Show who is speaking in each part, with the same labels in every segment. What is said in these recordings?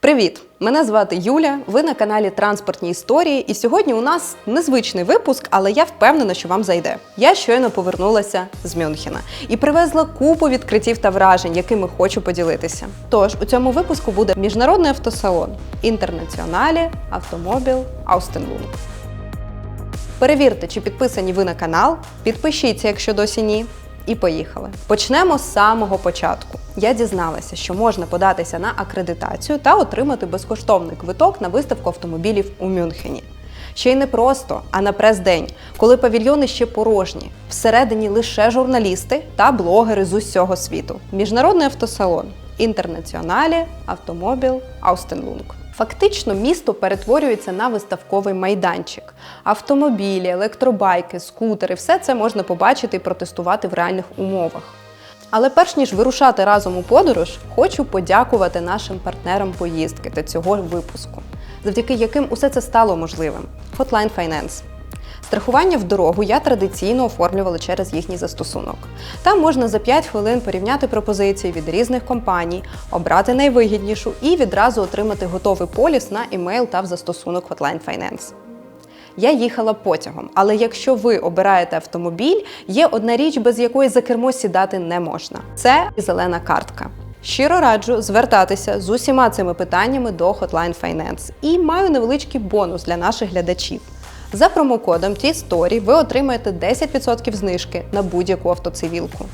Speaker 1: Привіт! Мене звати Юля. Ви на каналі Транспортні історії. І сьогодні у нас незвичний випуск, але я впевнена, що вам зайде. Я щойно повернулася з Мюнхена і привезла купу відкриттів та вражень, якими хочу поділитися. Тож у цьому випуску буде міжнародний автосалон Інтернаціоналі Автомобіл Аустенлунг. Перевірте, чи підписані ви на канал. Підпишіться, якщо досі ні. І поїхали. Почнемо з самого початку. Я дізналася, що можна податися на акредитацію та отримати безкоштовний квиток на виставку автомобілів у Мюнхені. Ще й не просто, а на прес-день, коли павільйони ще порожні, всередині лише журналісти та блогери з усього світу. Міжнародний автосалон Інтернаціоналі Автомобіл Аустенлунг. Фактично місто перетворюється на виставковий майданчик. Автомобілі, електробайки, скутери все це можна побачити і протестувати в реальних умовах. Але перш ніж вирушати разом у подорож, хочу подякувати нашим партнерам поїздки та цього випуску, завдяки яким усе це стало можливим. Hotline Finance. Страхування в дорогу я традиційно оформлювала через їхній застосунок. Там можна за 5 хвилин порівняти пропозиції від різних компаній, обрати найвигіднішу і відразу отримати готовий поліс на емейл та в застосунок Hotline Finance. Я їхала потягом, але якщо ви обираєте автомобіль, є одна річ, без якої за кермо сідати не можна. Це зелена картка. Щиро раджу звертатися з усіма цими питаннями до Hotline Finance. І маю невеличкий бонус для наших глядачів. За промокодом T-Story ви отримаєте 10% знижки на будь-яку автоцивілку.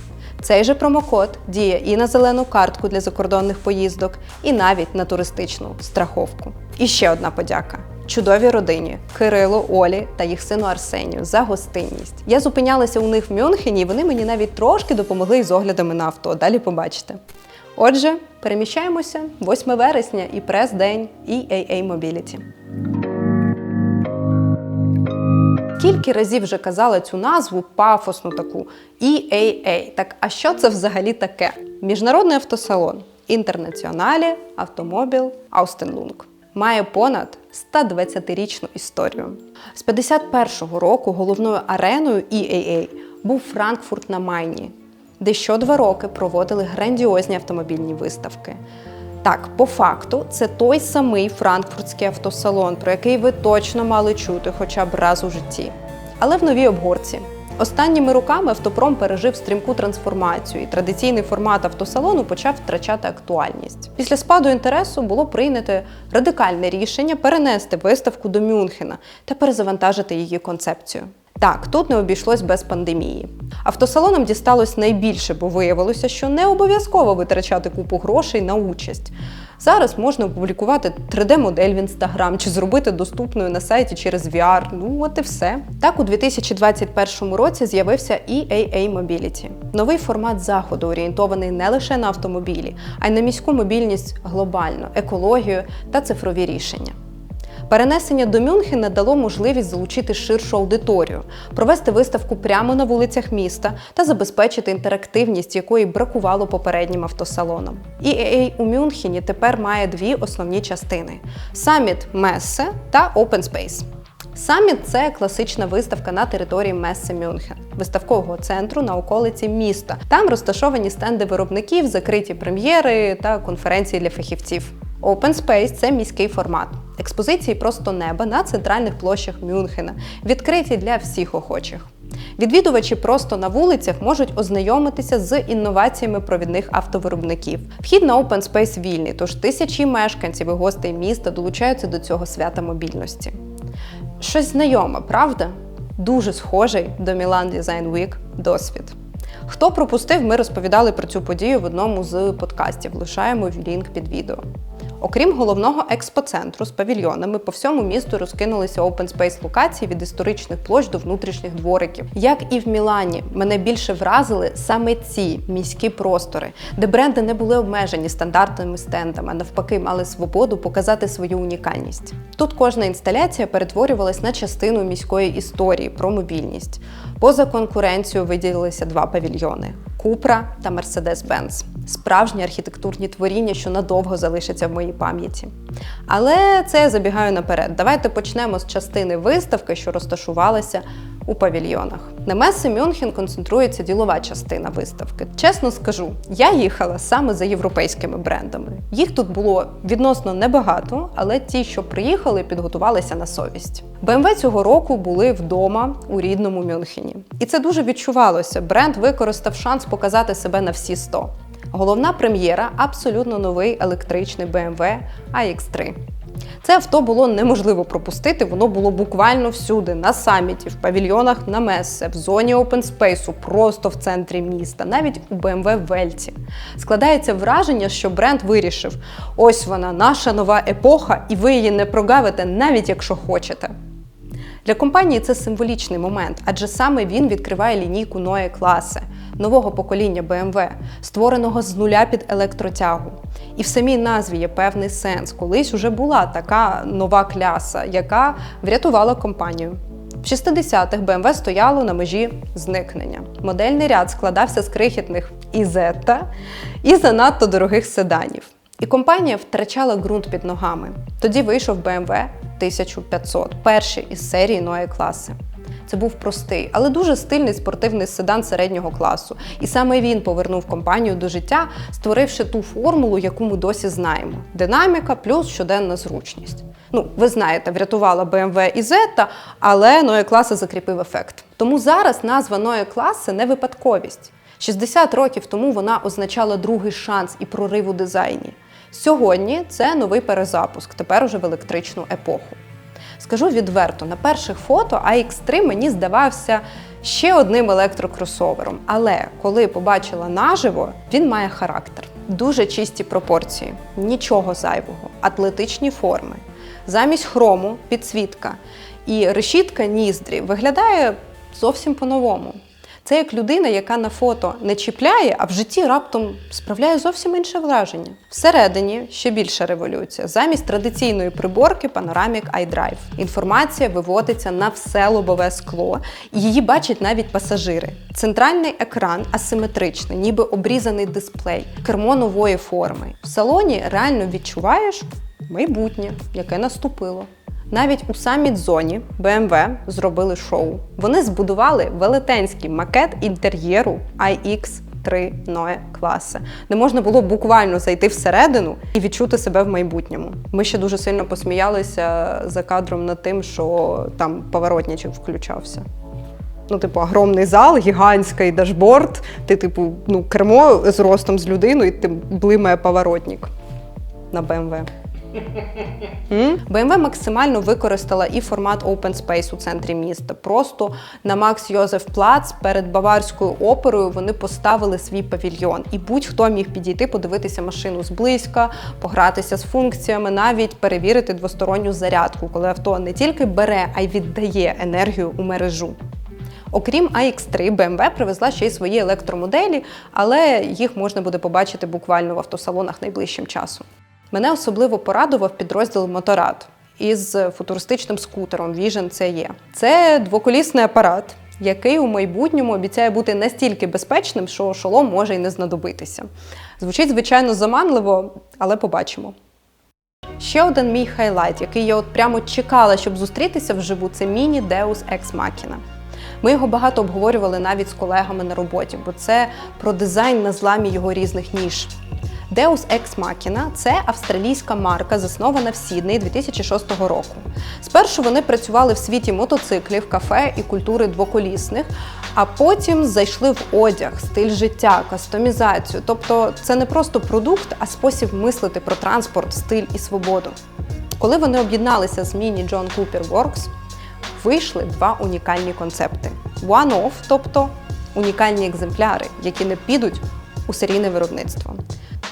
Speaker 1: Цей же промокод діє і на зелену картку для закордонних поїздок, і навіть на туристичну страховку. І ще одна подяка. Чудовій родині Кирилу, Олі та їх сину Арсенію за гостинність. Я зупинялася у них в Мюнхені, і вони мені навіть трошки допомогли із оглядами на авто. Далі побачите. Отже, переміщаємося 8 вересня і прес-день EAA Mobility. Скільки разів вже казала цю назву пафосну таку EAA. Так а що це взагалі таке? Міжнародний автосалон Інтернаціоналі Автомобіл Аустенлунг. Має понад 120-річну історію. З 51-го року головною ареною EAA був Франкфурт на Майні, де що два роки проводили грандіозні автомобільні виставки. Так, по факту, це той самий франкфуртський автосалон, про який ви точно мали чути хоча б раз у житті. Але в новій обгорці. Останніми роками автопром пережив стрімку трансформацію, і традиційний формат автосалону почав втрачати актуальність. Після спаду інтересу було прийнято радикальне рішення перенести виставку до Мюнхена та перезавантажити її концепцію. Так, тут не обійшлось без пандемії. Автосалонам дісталось найбільше, бо виявилося, що не обов'язково витрачати купу грошей на участь. Зараз можна опублікувати 3D-модель в Instagram чи зробити доступною на сайті через VR. Ну от і все. Так, у 2021 році з'явився EAA Mobility. Новий формат заходу, орієнтований не лише на автомобілі, а й на міську мобільність глобально, екологію та цифрові рішення. Перенесення до Мюнхена дало можливість залучити ширшу аудиторію, провести виставку прямо на вулицях міста та забезпечити інтерактивність, якої бракувало попереднім автосалонам. EAA у Мюнхені тепер має дві основні частини: Summit Messe та Open Space. Саміт це класична виставка на території Мессе Мюнхен, виставкового центру на околиці міста. Там розташовані стенди виробників, закриті прем'єри та конференції для фахівців. Open Space – це міський формат. Експозиції просто неба на центральних площах Мюнхена, відкриті для всіх охочих. Відвідувачі просто на вулицях можуть ознайомитися з інноваціями провідних автовиробників. Вхід на Open Space вільний, тож тисячі мешканців і гостей міста долучаються до цього свята мобільності. Щось знайоме, правда? Дуже схожий до Milan Design Week досвід. Хто пропустив, ми розповідали про цю подію в одному з подкастів. Лишаємо лінк під відео. Окрім головного експоцентру з павільйонами, по всьому місту розкинулися open space локації від історичних площ до внутрішніх двориків. Як і в Мілані, мене більше вразили саме ці міські простори, де бренди не були обмежені стандартними стендами, а навпаки, мали свободу показати свою унікальність. Тут кожна інсталяція перетворювалась на частину міської історії про мобільність. Поза конкуренцією виділилися два павільйони. Купра та Mercedes-Benz. Справжні архітектурні творіння, що надовго залишаться в моїй пам'яті. Але це я забігаю наперед. Давайте почнемо з частини виставки, що розташувалася у павільйонах. На меси Мюнхен концентрується ділова частина виставки. Чесно скажу, я їхала саме за європейськими брендами. Їх тут було відносно небагато, але ті, що приїхали, підготувалися на совість. BMW цього року були вдома у рідному Мюнхені. І це дуже відчувалося. Бренд використав шанс показати себе на всі 100. Головна прем'єра абсолютно новий електричний BMW iX3. Це авто було неможливо пропустити, воно було буквально всюди, на саміті, в павільйонах на Мессе, в зоні Space, просто в центрі міста, навіть у BMW Вельці. Складається враження, що бренд вирішив: ось вона, наша нова епоха, і ви її не прогавите, навіть якщо хочете. Для компанії це символічний момент, адже саме він відкриває лінійку Neue класи нового покоління BMW, створеного з нуля під електротягу. І в самій назві є певний сенс. Колись уже була така нова кляса, яка врятувала компанію. В 60-х BMW стояло на межі зникнення. Модельний ряд складався з крихітних Ізетта і занадто дорогих седанів. І компанія втрачала ґрунт під ногами. Тоді вийшов BMW 1500, перший із серії Neue класи. Це був простий, але дуже стильний спортивний седан середнього класу. І саме він повернув компанію до життя, створивши ту формулу, яку ми досі знаємо: динаміка плюс щоденна зручність. Ну, ви знаєте, врятувала BMW і Zeta, але Neue класи закріпив ефект. Тому зараз назва Neue класи не випадковість. 60 років тому вона означала другий шанс і прорив у дизайні. Сьогодні це новий перезапуск, тепер уже в електричну епоху. Скажу відверто, на перших фото AX3 мені здавався ще одним електрокросовером. Але коли побачила наживо, він має характер. Дуже чисті пропорції, нічого зайвого, атлетичні форми. Замість хрому підсвітка і решітка ніздрі виглядає зовсім по-новому. Це як людина, яка на фото не чіпляє, а в житті раптом справляє зовсім інше враження. Всередині ще більша революція. Замість традиційної приборки Panoramic iDrive. Інформація виводиться на все лобове скло, і її бачать навіть пасажири. Центральний екран асиметричний, ніби обрізаний дисплей, кермо нової форми. В салоні реально відчуваєш майбутнє, яке наступило. Навіть у саміт-зоні BMW зробили шоу. Вони збудували велетенський макет інтер'єру iX3 Neue класи, де можна було буквально зайти всередину і відчути себе в майбутньому. Ми ще дуже сильно посміялися за кадром над тим, що там поворотничок включався. Ну, типу, огромний зал, гігантський дашборд. Ти, типу, ну, кермо з ростом з людиною, і ти блимає поворотник на BMW. BMW максимально використала і формат Open Space у центрі міста. Просто на Макс Йозеф Плац перед Баварською оперою вони поставили свій павільйон, і будь-хто міг підійти, подивитися машину зблизька, погратися з функціями, навіть перевірити двосторонню зарядку, коли авто не тільки бере, а й віддає енергію у мережу. Окрім iX3, BMW привезла ще й свої електромоделі, але їх можна буде побачити буквально в автосалонах найближчим часом. Мене особливо порадував підрозділ Моторад із футуристичним скутером Vision CE. Це двоколісний апарат, який у майбутньому обіцяє бути настільки безпечним, що шолом може й не знадобитися. Звучить, звичайно, заманливо, але побачимо. Ще один мій хайлайт, який я от прямо чекала, щоб зустрітися вживу, це міні Deus Ex Machina. Ми його багато обговорювали навіть з колегами на роботі, бо це про дизайн на зламі його різних ніж. Deus Ex Machina – це австралійська марка, заснована в Сіднеї 2006 року. Спершу вони працювали в світі мотоциклів, кафе і культури двоколісних, а потім зайшли в одяг, стиль життя, кастомізацію. Тобто це не просто продукт, а спосіб мислити про транспорт, стиль і свободу. Коли вони об'єдналися з міні John Cooper Works, вийшли два унікальні концепти: One-off, тобто унікальні екземпляри, які не підуть у серійне виробництво.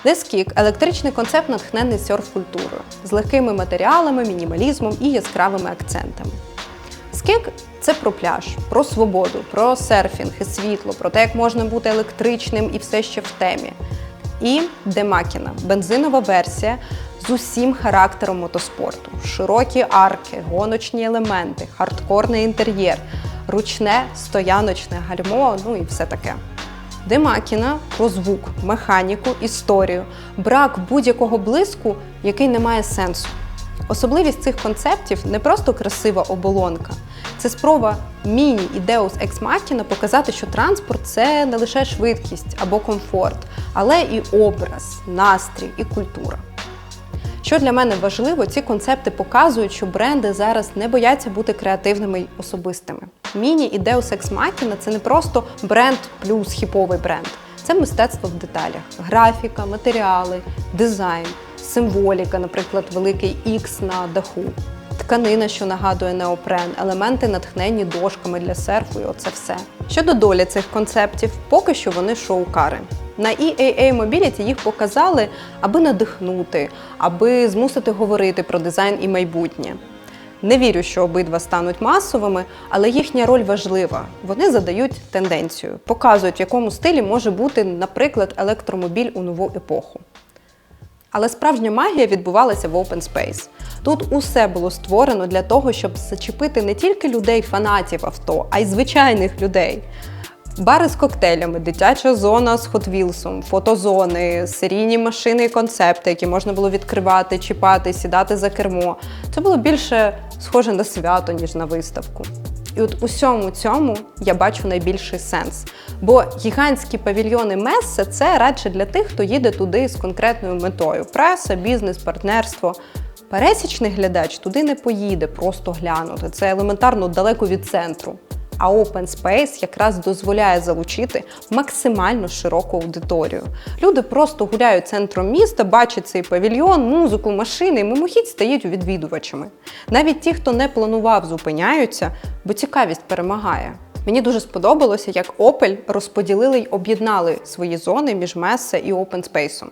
Speaker 1: Дескік електричний концепт натхнений серф-культурою з легкими матеріалами, мінімалізмом і яскравими акцентами. Скік це про пляж, про свободу, про серфінг і світло, про те, як можна бути електричним і все ще в темі. І Демакіна бензинова версія з усім характером мотоспорту: широкі арки, гоночні елементи, хардкорний інтер'єр, ручне стояночне гальмо, ну і все таке. Демакіна про звук, механіку, історію, брак будь-якого блиску, який не має сенсу. Особливість цих концептів не просто красива оболонка, це спроба міні і Deus Ex Machina показати, що транспорт це не лише швидкість або комфорт, але і образ, настрій і культура. Що для мене важливо, ці концепти показують, що бренди зараз не бояться бути креативними й особистими. Міні і Deus Ex Machina – це не просто бренд плюс хіповий бренд. Це мистецтво в деталях: графіка, матеріали, дизайн, символіка, наприклад, великий X на даху, тканина, що нагадує неопрен, елементи натхненні дошками для серфу, і оце все. Щодо долі цих концептів, поки що вони шоукари. На EAA Mobility їх показали, аби надихнути, аби змусити говорити про дизайн і майбутнє. Не вірю, що обидва стануть масовими, але їхня роль важлива. Вони задають тенденцію, показують, в якому стилі може бути, наприклад, електромобіль у нову епоху. Але справжня магія відбувалася в Open Space. Тут усе було створено для того, щоб зачепити не тільки людей-фанатів авто, а й звичайних людей. Бари з коктейлями, дитяча зона з Hot фотозони, серійні машини і концепти, які можна було відкривати, чіпати, сідати за кермо. Це було більше схоже на свято, ніж на виставку. І от усьому цьому я бачу найбільший сенс. Бо гігантські павільйони Мессе це радше для тих, хто їде туди з конкретною метою: преса, бізнес, партнерство. Пересічний глядач туди не поїде, просто глянути. Це елементарно далеко від центру. А Open Space якраз дозволяє залучити максимально широку аудиторію. Люди просто гуляють центром міста, бачать цей павільйон, музику, машини, і мимохідь стають відвідувачами. Навіть ті, хто не планував, зупиняються, бо цікавість перемагає. Мені дуже сподобалося, як Opel розподілили й об'єднали свої зони між Messe і Open Space.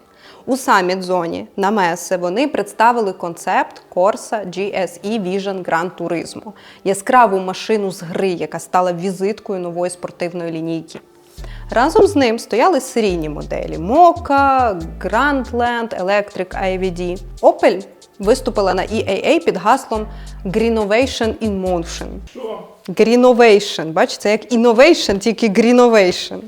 Speaker 1: У саміт зоні на Месе вони представили концепт Corsa GSE Vision Gran Turismo – яскраву машину з гри, яка стала візиткою нової спортивної лінійки. Разом з ним стояли серійні моделі Mocha, Grandland, Electric IVD. Opel виступила на EAA під гаслом Greenovation in Motion. Greenovation. Бачите, як Innovation, тільки Greenovation.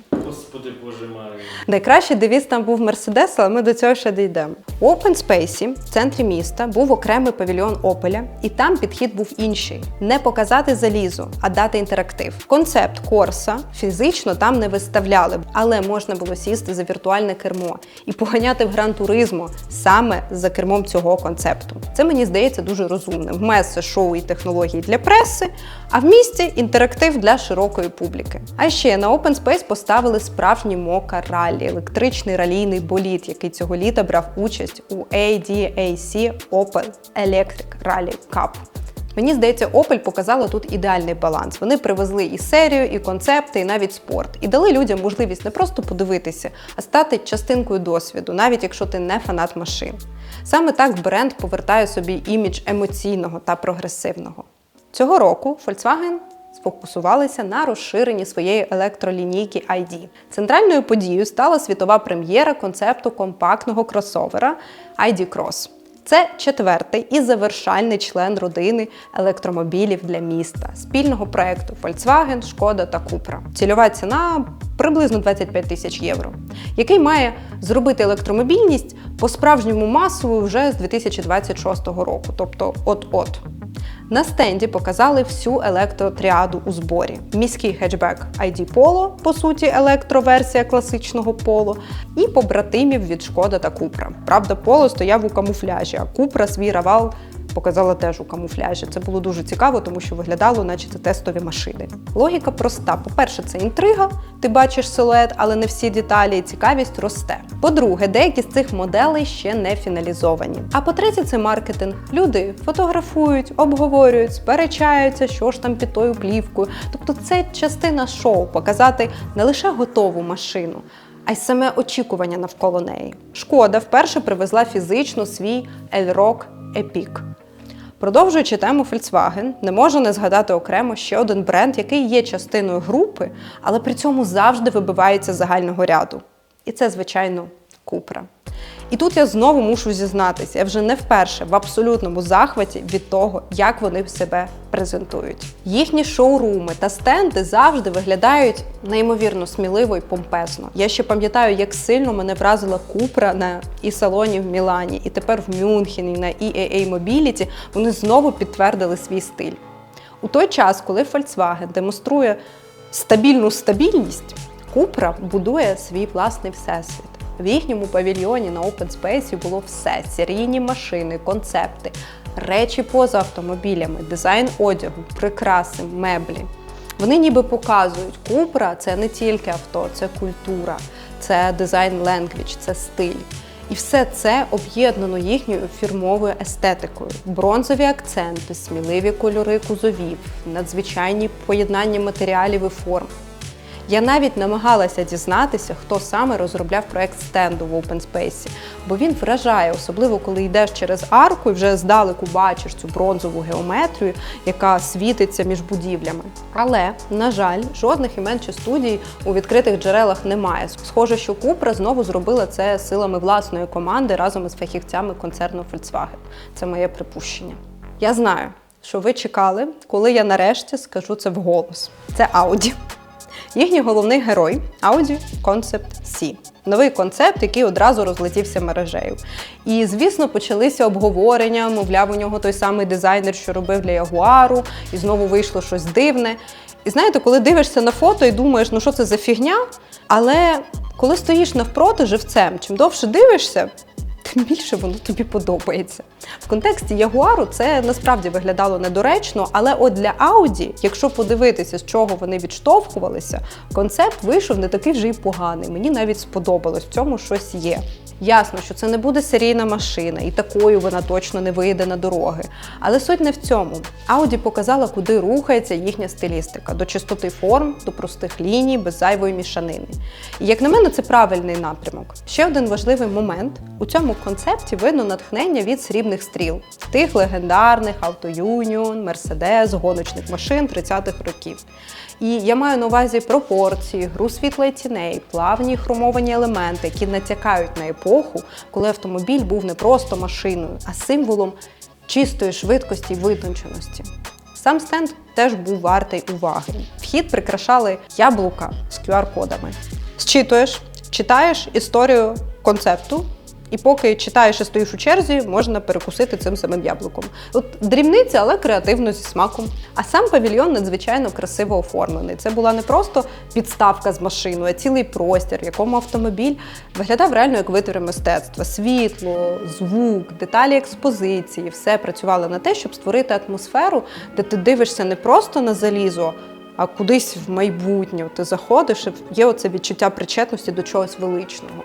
Speaker 1: Найкращий девіз там був Мерседес, але ми до цього ще дійдемо. У Open Space в центрі міста був окремий павільйон Опеля, і там підхід був інший: не показати залізо, а дати інтерактив. Концепт Корса фізично там не виставляли, але можна було сісти за віртуальне кермо і поганяти в гран-туризмо саме за кермом цього концепту. Це мені здається дуже розумним. В Месе шоу і технології для преси, а в місті інтерактив для широкої публіки. А ще на Open Space поставили справжній мока ралі, електричний ралійний болід, який цього літа брав участь у ADAC Opel Electric Rally Cup. Мені здається, Opel показала тут ідеальний баланс. Вони привезли і серію, і концепти, і навіть спорт, і дали людям можливість не просто подивитися, а стати частинкою досвіду, навіть якщо ти не фанат машин. Саме так бренд повертає собі імідж емоційного та прогресивного. Цього року Volkswagen сфокусувалися на розширенні своєї електролінійки ID. Центральною подією стала світова прем'єра концепту компактного кросовера ID Cross. Це четвертий і завершальний член родини електромобілів для міста спільного проекту Volkswagen, Шкода та Cupra. Цільова ціна приблизно 25 тисяч євро, який має зробити електромобільність по-справжньому масовою вже з 2026 року, тобто от-от. На стенді показали всю електротріаду у зборі: міський хетчбек ID Polo, по суті, електроверсія класичного Polo, і побратимів від Шкода та Купра. Правда, Polo стояв у камуфляжі, а Купра свій равал показала теж у камуфляжі. Це було дуже цікаво, тому що виглядало, наче це тестові машини. Логіка проста: по-перше, це інтрига, ти бачиш силует, але не всі деталі, і цікавість росте. По-друге, деякі з цих моделей ще не фіналізовані. А по-третє, це маркетинг. Люди фотографують, обговорюють, сперечаються, що ж там під тою плівкою. Тобто, це частина шоу показати не лише готову машину. А й саме очікування навколо неї. Шкода вперше привезла фізично свій Elrock Epic. Продовжуючи тему Volkswagen, не можу не згадати окремо ще один бренд, який є частиною групи, але при цьому завжди вибивається з загального ряду. І це, звичайно, Купра. І тут я знову мушу зізнатися, я вже не вперше в абсолютному захваті від того, як вони себе презентують. Їхні шоуруми та стенди завжди виглядають неймовірно сміливо і помпезно. Я ще пам'ятаю, як сильно мене вразила Купра на і салоні в Мілані, і тепер в Мюнхені на EAA Mobility вони знову підтвердили свій стиль. У той час, коли Volkswagen демонструє стабільну стабільність, Купра будує свій власний всесвіт. В їхньому павільйоні на Open Space було все: серійні машини, концепти, речі поза автомобілями, дизайн одягу, прикраси, меблі. Вони ніби показують, Купра це не тільки авто, це культура, це дизайн ленгвіч, це стиль. І все це об'єднано їхньою фірмовою естетикою. Бронзові акценти, сміливі кольори кузовів, надзвичайні поєднання матеріалів і форм. Я навіть намагалася дізнатися, хто саме розробляв проект стенду в Open Space, бо він вражає, особливо коли йдеш через арку і вже здалеку бачиш цю бронзову геометрію, яка світиться між будівлями. Але, на жаль, жодних імен чи студій у відкритих джерелах немає. Схоже, що Купра знову зробила це силами власної команди разом із фахівцями концерну Volkswagen. Це моє припущення. Я знаю, що ви чекали, коли я нарешті скажу це вголос. Це Audi. Їхній головний герой Audi Concept C. Новий концепт, який одразу розлетівся мережею. І, звісно, почалися обговорення, мовляв, у нього той самий дизайнер, що робив для Ягуару, і знову вийшло щось дивне. І знаєте, коли дивишся на фото і думаєш, ну що це за фігня? Але коли стоїш навпроти живцем, чим довше дивишся, тим більше воно тобі подобається. В контексті Ягуару це насправді виглядало недоречно, але от для Audi, якщо подивитися, з чого вони відштовхувалися, концепт вийшов не такий вже й поганий. Мені навіть сподобалось, в цьому щось є. Ясно, що це не буде серійна машина, і такою вона точно не вийде на дороги. Але суть не в цьому. Audi показала, куди рухається їхня стилістика: до чистоти форм, до простих ліній, без зайвої мішанини. І як на мене, це правильний напрямок. Ще один важливий момент: у цьому концепті видно натхнення від срібних стріл, тих легендарних Auto Union, Mercedes, гоночних машин 30-х років. І я маю на увазі пропорції, гру світла і тіней, плавні хромовані елементи, які натякають на епоху, коли автомобіль був не просто машиною, а символом чистої швидкості і витонченості. Сам стенд теж був вартий уваги. Вхід прикрашали яблука з QR-кодами. Зчитуєш, читаєш історію концепту, і поки читаєш і стоїш у черзі, можна перекусити цим самим яблуком. От дрібниця, але креативно зі смаком. А сам павільйон надзвичайно красиво оформлений. Це була не просто підставка з машиною, а цілий простір, в якому автомобіль виглядав реально як витвір мистецтва. Світло, звук, деталі експозиції, все працювало на те, щоб створити атмосферу, де ти дивишся не просто на залізо. А кудись в майбутнє ти заходиш, і є оце відчуття причетності до чогось величного.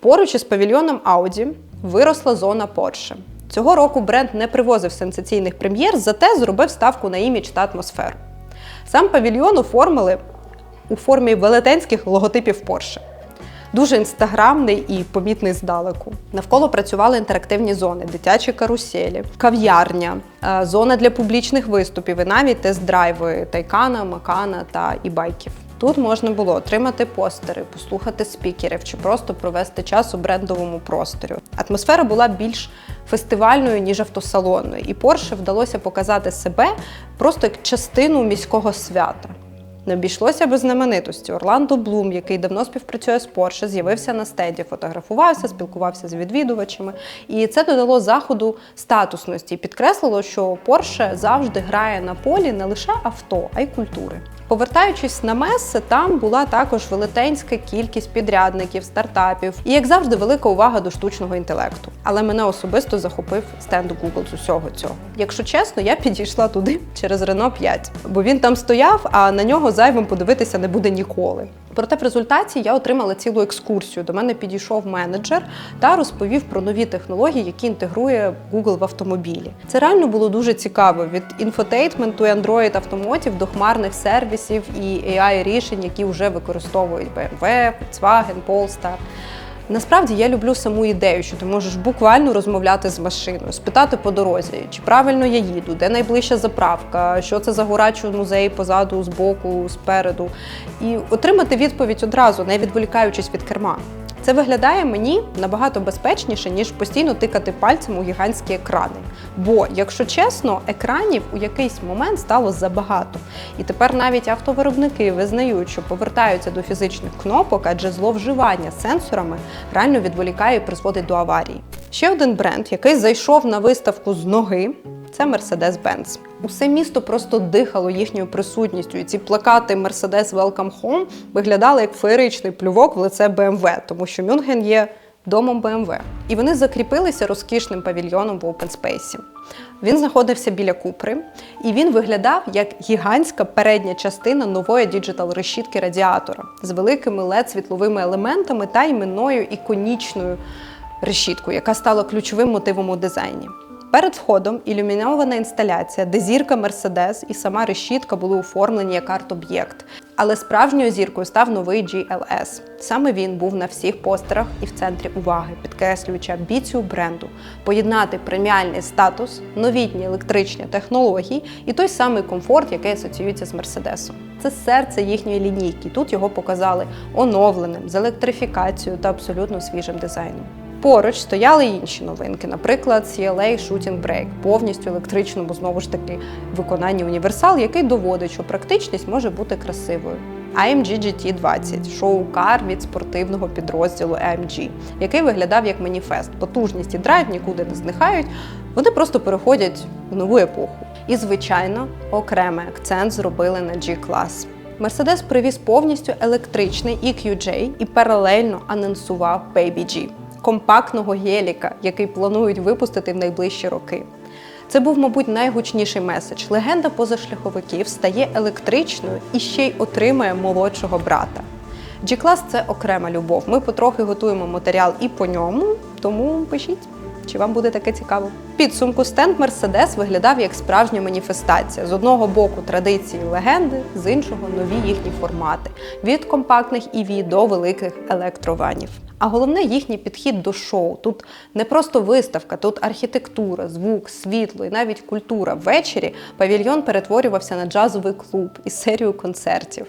Speaker 1: Поруч із павільйоном Audi виросла зона Porsche. Цього року бренд не привозив сенсаційних прем'єр, зате зробив ставку на імідж та атмосферу. Сам павільйон оформили у формі велетенських логотипів Porsche. Дуже інстаграмний і помітний здалеку. Навколо працювали інтерактивні зони, дитячі каруселі, кав'ярня, е, зона для публічних виступів і навіть тест-драйви тайкана, макана та і-байків. Тут можна було отримати постери, послухати спікерів чи просто провести час у брендовому просторі. Атмосфера була більш фестивальною, ніж автосалонною, і Порше вдалося показати себе просто як частину міського свята. Не обійшлося без знаменитості. Орландо Блум, який давно співпрацює з Porsche, з'явився на стенді, фотографувався, спілкувався з відвідувачами. І це додало заходу статусності підкреслило, що Porsche завжди грає на полі не лише авто, а й культури. Повертаючись на меси, там була також велетенська кількість підрядників, стартапів і, як завжди, велика увага до штучного інтелекту. Але мене особисто захопив стенд Google з усього цього. Якщо чесно, я підійшла туди через Renault 5, бо він там стояв, а на нього зайвим подивитися не буде ніколи. Проте в результаті я отримала цілу екскурсію. До мене підійшов менеджер та розповів про нові технології, які інтегрує Google в автомобілі. Це реально було дуже цікаво від інфотейтменту і Android автомотів до хмарних сервісів і AI рішень, які вже використовують BMW, Volkswagen, Polestar. Насправді я люблю саму ідею, що ти можеш буквально розмовляти з машиною, спитати по дорозі, чи правильно я їду, де найближча заправка, що це за горачий музей позаду, збоку, спереду, і отримати відповідь одразу, не відволікаючись від керма. Це виглядає мені набагато безпечніше, ніж постійно тикати пальцем у гігантські екрани. Бо, якщо чесно, екранів у якийсь момент стало забагато. І тепер навіть автовиробники визнають, що повертаються до фізичних кнопок, адже зловживання сенсорами реально відволікає і призводить до аварії. Ще один бренд, який зайшов на виставку з ноги, це Mercedes-Benz. Усе місто просто дихало їхньою присутністю, і ці плакати Mercedes Welcome Home виглядали як феєричний плювок в лице BMW, тому що Мюнхен є домом BMW. І вони закріпилися розкішним павільйоном в Open Space. Він знаходився біля Купри, і він виглядав як гігантська передня частина нової діджитал решітки радіатора з великими led світловими елементами та іменною іконічною решіткою, яка стала ключовим мотивом у дизайні. Перед входом ілюмінована інсталяція, де зірка Мерседес і сама решітка були оформлені як арт-об'єкт. Але справжньою зіркою став новий GLS. Саме він був на всіх постерах і в центрі уваги, підкреслюючи амбіцію бренду поєднати преміальний статус, новітні електричні технології і той самий комфорт, який асоціюється з Мерседесом. Це серце їхньої лінійки. Тут його показали оновленим з електрифікацією та абсолютно свіжим дизайном. Поруч стояли інші новинки, наприклад, CLA Shooting Brake, повністю електричному, знову ж таки, виконанні універсал, який доводить, що практичність може бути красивою. AMG GT20 шоу-кар від спортивного підрозділу AMG, який виглядав як маніфест. Потужність і драйв нікуди не зникають, вони просто переходять в нову епоху. І, звичайно, окремий акцент зробили на G-клас. Мерседес привіз повністю електричний EQJ і паралельно анонсував Baby G компактного геліка, який планують випустити в найближчі роки. Це був, мабуть, найгучніший меседж. Легенда позашляховиків стає електричною і ще й отримає молодшого брата. G-клас – це окрема любов. Ми потрохи готуємо матеріал і по ньому, тому пишіть, чи вам буде таке цікаво. Підсумку стенд Mercedes виглядав як справжня маніфестація. З одного боку традиції легенди, з іншого нові їхні формати від компактних EV до великих електрованів. А головне їхній підхід до шоу. Тут не просто виставка, тут архітектура, звук, світло і навіть культура. Ввечері павільйон перетворювався на джазовий клуб і серію концертів.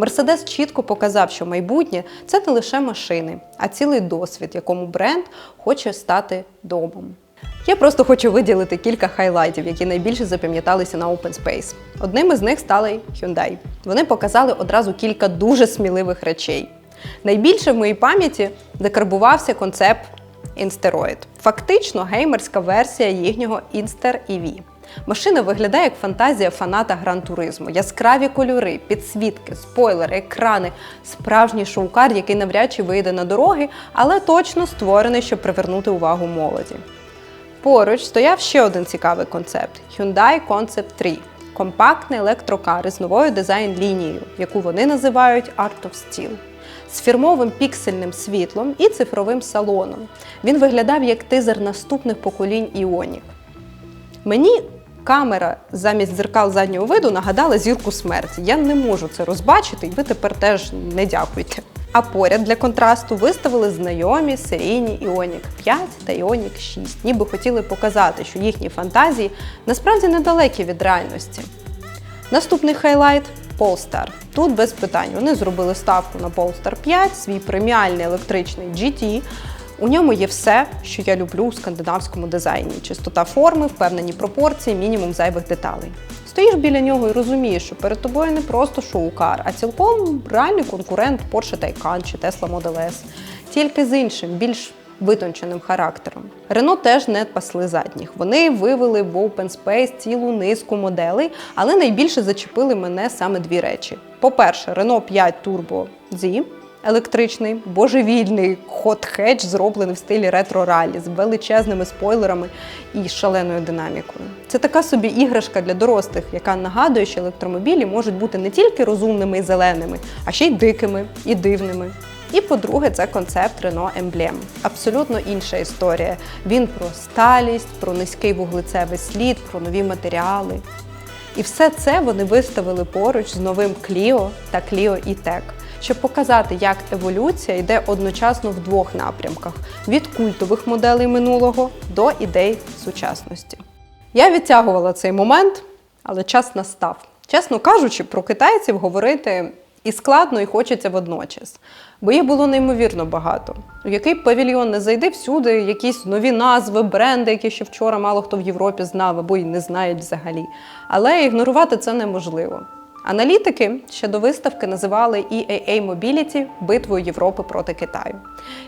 Speaker 1: Мерседес чітко показав, що майбутнє це не лише машини, а цілий досвід, якому бренд хоче стати домом. Я просто хочу виділити кілька хайлайтів, які найбільше запам'яталися на Open Space. Одним із них стали Hyundai. Вони показали одразу кілька дуже сміливих речей. Найбільше в моїй пам'яті закарбувався концепт Інстероїд. Фактично геймерська версія їхнього Inster EV. Машина виглядає як фантазія фаната гран-туризму. Яскраві кольори, підсвітки, спойлери, екрани, справжній шоукар, який навряд чи вийде на дороги, але точно створений, щоб привернути увагу молоді. Поруч стояв ще один цікавий концепт Hyundai Concept 3 компактний електрокар із новою дизайн-лінією, яку вони називають Art of Steel. З фірмовим піксельним світлом і цифровим салоном. Він виглядав як тизер наступних поколінь Іонік. Мені камера замість дзеркал заднього виду нагадала зірку смерті. Я не можу це розбачити, і ви тепер теж не дякуйте. А поряд для контрасту виставили знайомі серійні Іонік 5 та Іонік 6, ніби хотіли показати, що їхні фантазії насправді недалекі від реальності. Наступний хайлайт Polestar. Тут без питань вони зробили ставку на Polestar 5, свій преміальний електричний GT. У ньому є все, що я люблю у скандинавському дизайні: чистота форми, впевнені пропорції, мінімум зайвих деталей. Стоїш біля нього і розумієш, що перед тобою не просто шоукар, а цілком реальний конкурент Porsche Taycan чи Tesla Model S, тільки з іншим, більш витонченим характером. Рено теж не пасли задніх. Вони вивели в Open Space цілу низку моделей, але найбільше зачепили мене саме дві речі: по-перше, Renault 5 Turbo Z, електричний, божевільний хот-хедж, зроблений в стилі ретро-ралі з величезними спойлерами і шаленою динамікою. Це така собі іграшка для дорослих, яка нагадує, що електромобілі можуть бути не тільки розумними і зеленими, а ще й дикими і дивними. І по-друге, це концепт Renault Emblem. Абсолютно інша історія. Він про сталість, про низький вуглецевий слід, про нові матеріали. І все це вони виставили поруч з новим Clio та Clio E-Tech, щоб показати, як еволюція йде одночасно в двох напрямках: від культових моделей минулого до ідей сучасності. Я відтягувала цей момент, але час настав. Чесно кажучи, про китайців говорити І складно, і хочеться водночас. Бо їх було неймовірно багато. У який павільйон не зайди, всюди якісь нові назви, бренди, які ще вчора мало хто в Європі знав або й не знають взагалі. Але ігнорувати це неможливо. Аналітики ще до виставки називали EAA Mobility битвою Європи проти Китаю.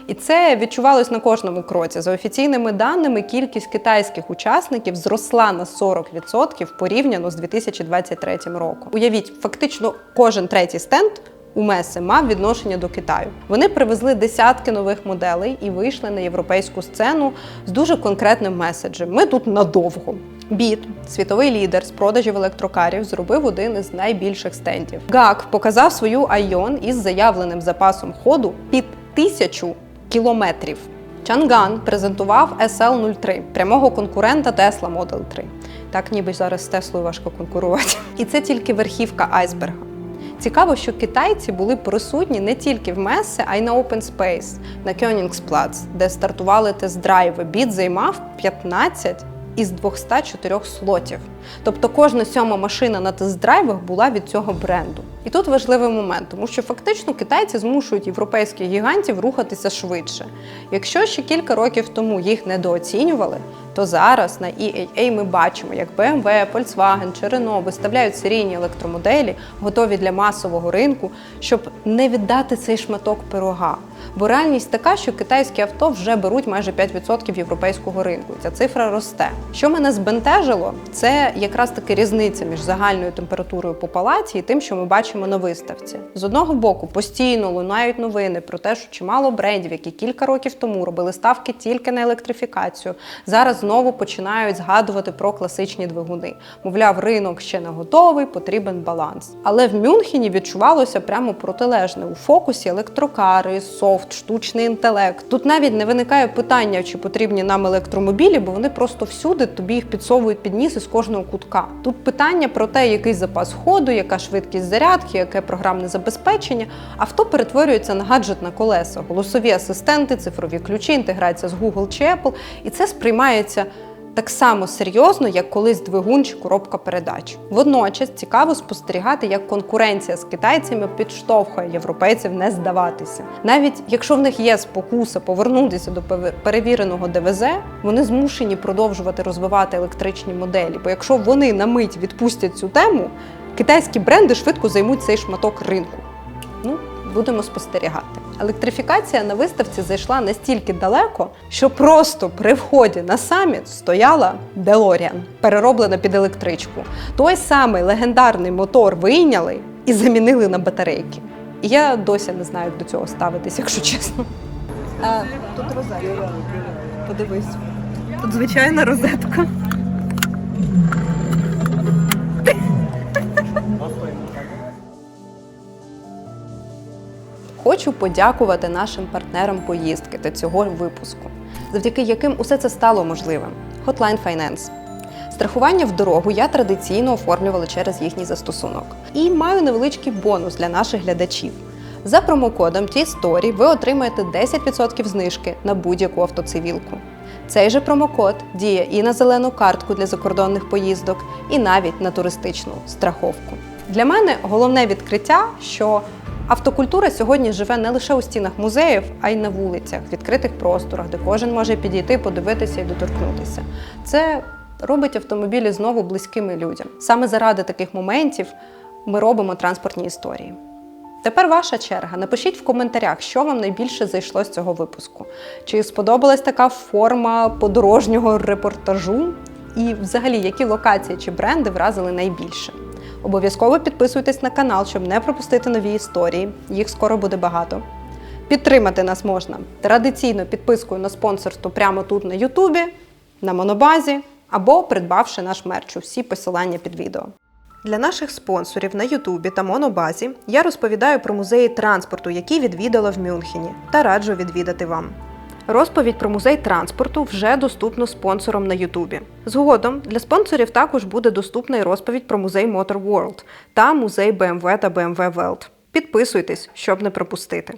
Speaker 1: І це відчувалось на кожному кроці. За офіційними даними, кількість китайських учасників зросла на 40% порівняно з 2023 роком. Уявіть, фактично кожен третій стенд у Меси мав відношення до Китаю. Вони привезли десятки нових моделей і вийшли на європейську сцену з дуже конкретним меседжем. Ми тут надовго. Біт, світовий лідер з продажів електрокарів, зробив один із найбільших стендів. ГАК показав свою Айон із заявленим запасом ходу під тисячу кілометрів. Чанган презентував SL03, прямого конкурента Tesla Model 3. Так ніби зараз з Теслою важко конкурувати. І це тільки верхівка айсберга. Цікаво, що китайці були присутні не тільки в Месе, а й на Open Space, на Кьонігспладс, де стартували тест-драйви. Біт займав 15 із 204 слотів. Тобто кожна сьома машина на тест-драйвах була від цього бренду. І тут важливий момент, тому що фактично китайці змушують європейських гігантів рухатися швидше. Якщо ще кілька років тому їх недооцінювали, то зараз на EAA ми бачимо, як BMW, Volkswagen чи Renault виставляють серійні електромоделі, готові для масового ринку, щоб не віддати цей шматок пирога. Бо реальність така, що китайські авто вже беруть майже 5% європейського ринку. Ця цифра росте. Що мене збентежило, це якраз таки різниця між загальною температурою по палаті і тим, що ми бачимо на виставці. З одного боку, постійно лунають новини про те, що чимало брендів, які кілька років тому робили ставки тільки на електрифікацію, зараз знову починають згадувати про класичні двигуни. Мовляв, ринок ще не готовий, потрібен баланс. Але в Мюнхені відчувалося прямо протилежне у фокусі електрокари, софт, штучний інтелект. Тут навіть не виникає питання, чи потрібні нам електромобілі, бо вони просто всюди тобі їх підсовують під ніс із кожного кутка. Тут питання про те, який запас ходу, яка швидкість зарядки, яке програмне забезпечення. Авто перетворюється на гаджет на колеса, голосові асистенти, цифрові ключі, інтеграція з Google чи Apple. І це сприймається так само серйозно, як колись двигун чи коробка передач. Водночас цікаво спостерігати, як конкуренція з китайцями підштовхує європейців не здаватися. Навіть якщо в них є спокуса повернутися до перевіреного ДВЗ, вони змушені продовжувати розвивати електричні моделі. Бо якщо вони на мить відпустять цю тему, китайські бренди швидко займуть цей шматок ринку. Ну, будемо спостерігати. Електрифікація на виставці зайшла настільки далеко, що просто при вході на саміт стояла DeLorean, перероблена під електричку. Той самий легендарний мотор вийняли і замінили на батарейки. І я досі не знаю, як до цього ставитись, якщо чесно. А, тут розетка. Подивись. Тут звичайна розетка. Хочу подякувати нашим партнерам поїздки та цього випуску, завдяки яким усе це стало можливим. Hotline Finance. Страхування в дорогу я традиційно оформлювала через їхній застосунок. І маю невеличкий бонус для наших глядачів. За промокодом T-Story ви отримаєте 10% знижки на будь-яку автоцивілку. Цей же промокод діє і на зелену картку для закордонних поїздок, і навіть на туристичну страховку. Для мене головне відкриття, що автокультура сьогодні живе не лише у стінах музеїв, а й на вулицях, відкритих просторах, де кожен може підійти, подивитися і доторкнутися. Це робить автомобілі знову близькими людям. Саме заради таких моментів ми робимо транспортні історії. Тепер ваша черга. Напишіть в коментарях, що вам найбільше зайшло з цього випуску. Чи сподобалась така форма подорожнього репортажу? І взагалі, які локації чи бренди вразили найбільше? Обов'язково підписуйтесь на канал, щоб не пропустити нові історії. Їх скоро буде багато. Підтримати нас можна традиційно підпискою на спонсорство прямо тут на Ютубі, на Монобазі або придбавши наш мерч. Усі посилання під відео. Для наших спонсорів на Ютубі та Монобазі я розповідаю про музеї транспорту, які відвідала в Мюнхені, та раджу відвідати вам. Розповідь про музей транспорту вже доступна спонсорам на Ютубі. Згодом для спонсорів також буде доступна і розповідь про музей Motor World та музей BMW та BMW Welt. Підписуйтесь, щоб не пропустити.